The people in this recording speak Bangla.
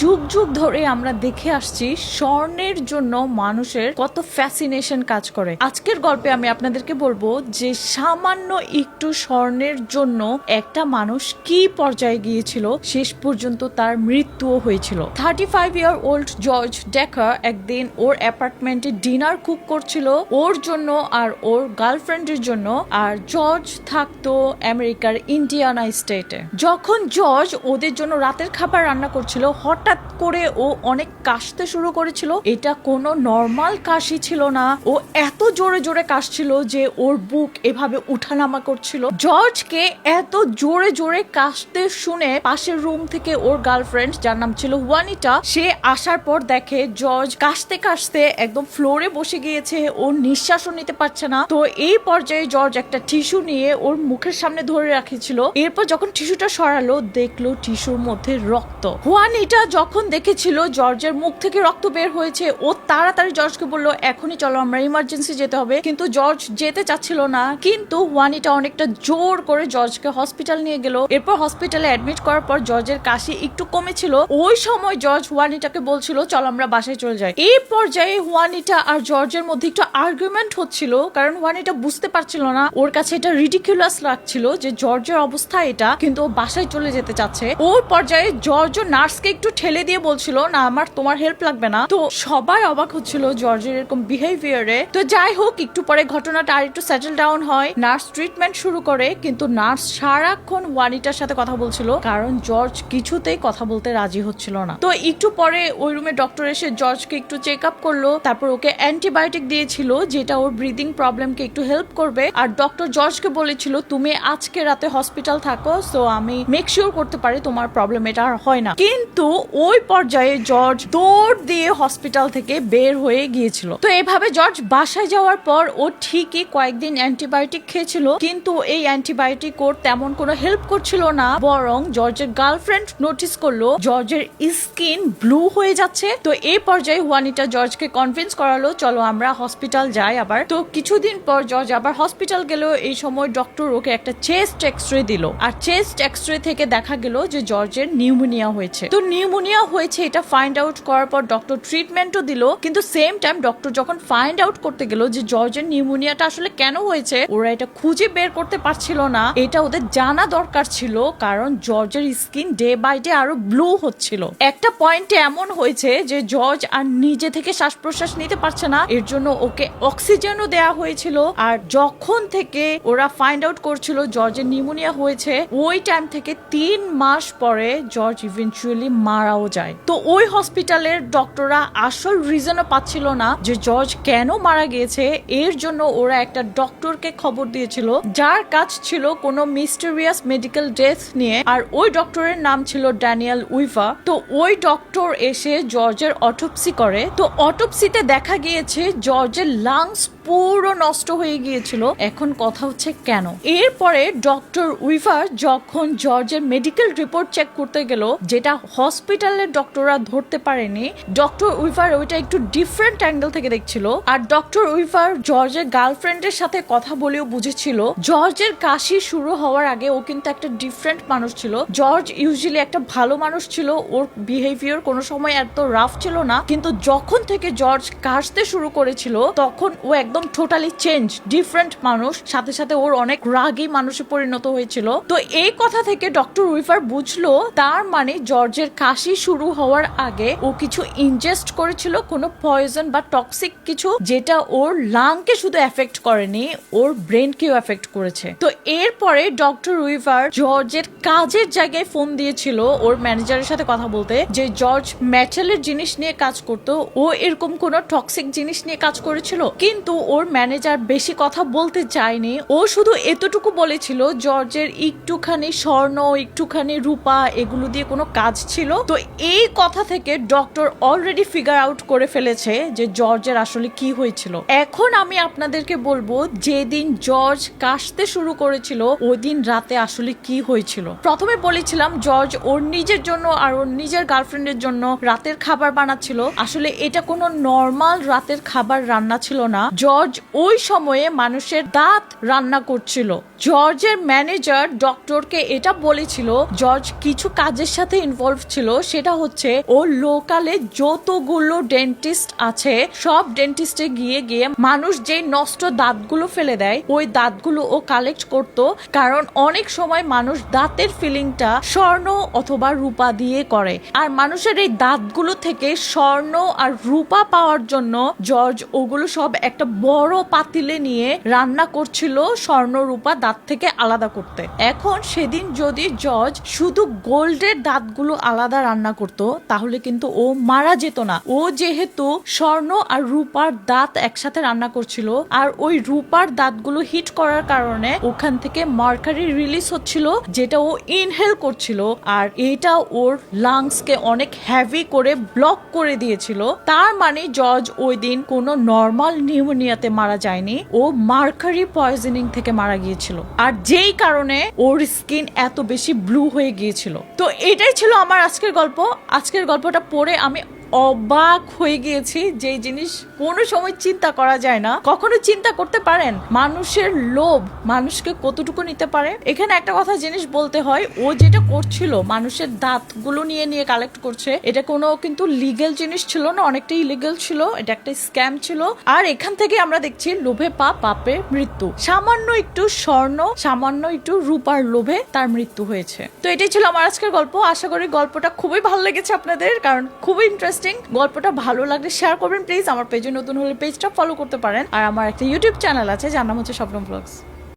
যুগ যুগ ধরে আমরা দেখে আসছি স্বর্ণের জন্য মানুষের কত ফ্যাসিনেশন কাজ করে। আজকের গল্পে আমি আপনাদেরকে বলব যে সামান্য একটু স্বর্ণের জন্য একটা মানুষ কি পর্যায়ে গিয়েছিল, শেষ পর্যন্ত তার মৃত্যুও হয়েছিল। Thirty five year old George ডেকা একদিন ওর অ্যাপার্টমেন্টে ডিনার কুক করছিল, ওর জন্য আর ওর গার্লফ্রেন্ডের জন্য, আর জর্জ থাকতো আমেরিকার ইন্ডিয়ানা স্টেটে যখন জর্জ ওদের জন্য রাতের খাবার রান্না করছিল হঠাৎ করে ও অনেক কাশতে শুরু করেছিল। এটা কোনো নর্মাল কাশি ছিল না। ও এত জোরে জোরে কাশছিল যে ওর বুক এভাবে উঠানামা করছিল। জর্জকে এত জোরে জোরে কাশতে শুনে পাশের রুম থেকে ওর গার্লফ্রেন্ড, যার নাম ছিল ওয়ানিটা, সে আসার পর দেখে জর্জ কাশতে কাশতে একদম ফ্লোরে বসে গিয়েছে। ও নিঃশ্বাসও নিতে পারছে না। তো এই পর্যায়ে জর্জ একটা টিস্যু নিয়ে ওর মুখের সামনে ধরে রাখেছিল এরপর যখন টিস্যুটা সরালো, দেখল টিস্যুর মধ্যে রক্ত। হুয়ানিটা যখন দেখেছিল জর্জের মুখ থেকে রক্ত বের হয়েছে, ও তাড়াতাড়ি জর্জকে বলল, এখনই চলো, আমরা ইমার্জেন্সি যেতে হবে। কিন্তু জর্জ যেতে চাচ্ছিল না, কিন্তু ওয়ানিটা অনেকটা জোর করে জর্জকে হসপিটাল নিয়ে গেল। এরপর হসপিটালে অ্যাডমিট করার পর জর্জের কাশি একটু কমেছিল। ওই সময় জর্জ ওয়ানিটাকে বলছিল, চল, আমরা বাসায় চলে যাই। এই পর্যায়ে ওয়ানিটা আর জর্জের মধ্যে একটু আর্গুমেন্ট হচ্ছিল, কারণ ওয়ানিটা বুঝতে পারছিল না। ওর কাছে এটা রিডিকুলাস লাগছিল যে জর্জের অবস্থা এটা, কিন্তু ও বাসায় চলে যেতে চাচ্ছে। ওর পর্যায়ে জর্জ নার্সকে একটু ঠেলে দিয়ে বলছিল, না, আমার তোমার হেল্প লাগবে না। তো সবাই অবাক হচ্ছিল জর্জের এরকম বিহেভিয়ারে তো যাই হোক, একটু পরে ঘটনাটা আর একটু সেটেল ডাউন হয়। নার্স ট্রিটমেন্ট শুরু করে, কিন্তু নার্স সারাক্ষণ ওয়ানিটার সাথে কথা বলছিল, কারণ জর্জ কিছুতেই কথা বলতে রাজি হচ্ছিল না। তো একটু পরে ওই রুমে ডক্টর এসে জর্জকে একটু চেক আপ করল, তারপর ওকে অ্যান্টিবায়োটিক দিয়েছিল, যেটা ওর ব্রিদিং প্রবলেমকে একটু হেল্প করবে। আর ডক্টর জর্জকে বলেছিল, তুমি আজকে রাতে হসপিটাল থাকো সো আমি মেক শিওর করতে পারি তোমার প্রবলেম এটা আর হয় না। কিন্তু ওই পর্যায়ে জর্জ দৌড় দিয়ে হসপিটাল থেকে বের হয়ে গিয়েছিল। তো এভাবে জর্জ বাসায় যাওয়ার পর ও ঠিকই কয়েকদিন অ্যান্টিবায়োটিক খেয়েছিল, কিন্তু এই অ্যান্টিবায়োটিক ওর তেমন কোনো হেল্প করছিল না, বরং জর্জের গার্লফ্রেন্ড নোটিস করল জর্জের স্কিন ব্লু হয়ে যাচ্ছে। তো এই পর্যায়ে ওয়ানিটা জর্জকে কনভিন্স করালো, চলো আমরা হসপিটাল যাই আবার। তো কিছুদিন পর জর্জ আবার হসপিটাল গেল। এই সময় ডক্টর ওকে একটা চেস্ট এক্স রে দিল। আর চেস্ট এক্স রে থেকে দেখা গেল যে জর্জের নিউমোনিয়া হয়েছে। তো নিউমোনিয়া হয়েছে, এটা ফাইন্ড আউট করার পর ডক্টর ট্রিটমেন্টও দিল। কিন্তু সেম টাইম ডক্টর যখন ফাইন্ড আউট করতে গেল যে জর্জের নিউমোনিয়াটা আসলে কেন হয়েছে, ওরা এটা খুঁজে বের করতে পারছিল না। এটা ওদের জানা দরকার ছিল, কারণ জর্জের স্কিন ডে বাই ডে আরও ব্লু হচ্ছিল। একটা পয়েন্টে এমন হয়েছে যে জর্জ আর নিজে থেকে শ্বাস প্রশ্বাস নিতে পারছে না, এর জন্য ওকে অক্সিজেনও দেয়া হয়েছিল। আর যখন থেকে ওরা ফাইন্ড আউট করছিল জর্জের নিউমোনিয়া হয়েছে, ওই টাইম থেকে তিন মাস পরে জর্জ ইভেন্চুয়ালি মারাও যায়। তো ওই হসপিটালের ডক্টররা আসল রিজনও পাচ্ছিল না যে জর্জ কেন মারা গিয়েছে। এর জন্য ওরা একটা ডক্টরকে খবর দিয়েছিল, যার কাজ ছিল কোনো মিস্টেরিয়াস মেডিকেল ডেথ নিয়ে। আর ওই ডক্টরের নাম ছিল ড্যানিয়েল উইভা তো ওই ডক্টর এসে জর্জের অটোপসি করে। তো অটোপসিতে দেখা গিয়েছে জর্জের লাংস পুরো নষ্ট হয়ে গিয়েছিল। এখন কথা হচ্ছে কেন? এরপরে ডক্টর উইভার যখন জর্জের মেডিকেল রিপোর্ট চেক করতে গেল, যেটা হসপিটালের ডক্টররা ধরতে পারেনি। ডক্টর উইভার ওইটা একটু ডিফারেন্ট অ্যাঙ্গেল থেকে দেখছিল। আর ডক্টর উইভার জর্জের গার্লফ্রেন্ডের সাথে কথা বলেও বুঝেছিল। জর্জের কাশি শুরু হওয়ার আগে ও কিন্তু একটা ডিফারেন্ট মানুষ ছিল। জর্জ ইউজুয়ালি একটা ভালো মানুষ ছিল। ওর বিহেভিয়ার কোনো সময় এত রাফ ছিল না। কিন্তু যখন থেকে জর্জ কাশতে শুরু করেছিল, তখন ও একদম টোটালি চেঞ্জ ডিফারেন্ট মানুষ। সাথে সাথে ওর অনেক রাগী মানুষে পরিণত হয়েছিল। তো এই কথা থেকে ডক্টর উইফার বুঝলো, তার মানে জর্জের কাশি শুরু হওয়ার আগে ও কিছু ইনজেস্ট করেছিল, কোনো পয়জন বা টক্সিক কিছু, যেটা ওর লাংকে শুধু এফেক্ট করেনি, ওর ব্রেনকেও এফেক্ট করেছে। তো এরপরে ডক্টর উইভার জর্জের কাজের জায়গায় ফোন দিয়েছিল ওর ম্যানেজারের সাথে কথা বলতে, যে জর্জ মেটালের জিনিস নিয়ে কাজ করতো, ও এরকম কোনো টক্সিক জিনিস নিয়ে কাজ করেছিল, কিন্তু ওর ম্যানেজার বেশি কথা বলতে চায়নি। ও শুধু এতটুকু বলেছিল জর্জের একটুখানি স্বর্ণ, একটুখানি রূপা, এগুলো দিয়ে কোনো কাজ ছিল। তো এই কথা থেকে ডক্টর অলরেডি ফিগার আউট করে ফেলেছে যে জর্জের আসলে কি হয়েছিল। এখন আমি আপনাদেরকে বলব, যেদিন জর্জ কাশতে শুরু করেছিল ওই দিন রাতে আসলে কি হয়েছিল। প্রথমে বলেছিলাম, জর্জ ওর নিজের জন্য আর ওর নিজের গার্লফ্রেন্ডের জন্য রাতের খাবার বানাচ্ছিল। আসলে এটা কোনো নর্মাল রাতের খাবার রান্না ছিল না। জর্জ ওই সময়ে মানুষের দাঁত রান্না করছিল। জর্জের ম্যানেজার ডক্টরকে এটা বলেছিল, জর্জ কিছু কাজের সাথে ইনভলভ ছিল, সেটা হচ্ছে ও লোকালে যতগুলো ডেন্টিস্ট আছে, সব ডেন্টিস্টে গিয়ে গিয়ে মানুষ যে নষ্ট দাঁতগুলো ফেলে দেয়, ওই দাঁতগুলো ও কালেক্ট করত। কারণ অনেক সময় মানুষ দাঁতের ফিলিংটা স্বর্ণ অথবা রূপা দিয়ে করে। আর মানুষের এই দাঁতগুলো থেকে স্বর্ণ আর রূপা পাওয়ার জন্য জর্জ ওগুলো সব একটা বড় পাতিলে নিয়ে রান্না করছিল স্বর্ণ, রূপা, দাঁত থেকে আলাদা করতে। এখন সেদিন যদি জর্জ শুধু গোল্ডের দাঁতগুলো আলাদা রান্না করত, তাহলে কিন্তু ও মারা যেত না। ও যেহেতু স্বর্ণ আর রূপার দাঁত একসাথে রান্না করছিল, আর ওই রূপার দাঁতগুলো হিট করার কারণে ওখান থেকে মার্কারি রিলিজ হচ্ছিল, যেটা ও ইনহেল করছিল, আর এটা ওর লাংসকে অনেক হ্যাভি করে ব্লক করে দিয়েছিল। তার মানে জজ ওই দিন কোনো নর্মাল নিউমোনিয়াতে মারা যায়নি, ও মার্কারি পয়জনিং থেকে মারা গিয়েছিল। আর যেই কারণে ওর স্কিন এত বেশি ব্লু হয়ে গিয়েছিল। তো এটাই ছিল আমার আজকের গল্প। আজকের গল্পটা পড়ে আমি অবাক হয়ে গিয়েছি যে জিনিস কোনো সময় চিন্তা করা যায় না। কখনো চিন্তা করতে পারেন, মানুষের লোভ মানুষকে কতটুকু নিতে পারে? এখানে একটা কথা জিনিস বলতে হয়, ও যেটা করছিল, মানুষের দাঁতগুলো নিয়ে নিয়ে কালেক্ট করছে, এটা কোনো কিন্তু লিগেল জিনিস ছিল না, অনেকটা ইলিগেল ছিল, এটা একটা স্ক্যাম ছিল। আর এখান থেকে আমরা দেখছি লোভে পা, পাপে মৃত্যু। সামান্য একটু স্বর্ণ, সামান্য একটু রূপার লোভে তার মৃত্যু হয়েছে। তো এটাই ছিল আমার আজকের গল্প। আশা করি গল্পটা খুবই ভালো লেগেছে আপনাদের, কারণ খুবই ইন্টারেস্টিং গল্পটা ভালো লাগলে শেয়ার করবেন প্লিজ আমার পেজে নতুন হলে পেজটা ফলো করতে পারেন। আর আমার একটা ইউটিউব চ্যানেল আছে, যার নাম হচ্ছে স্বপ্ন ব্লগস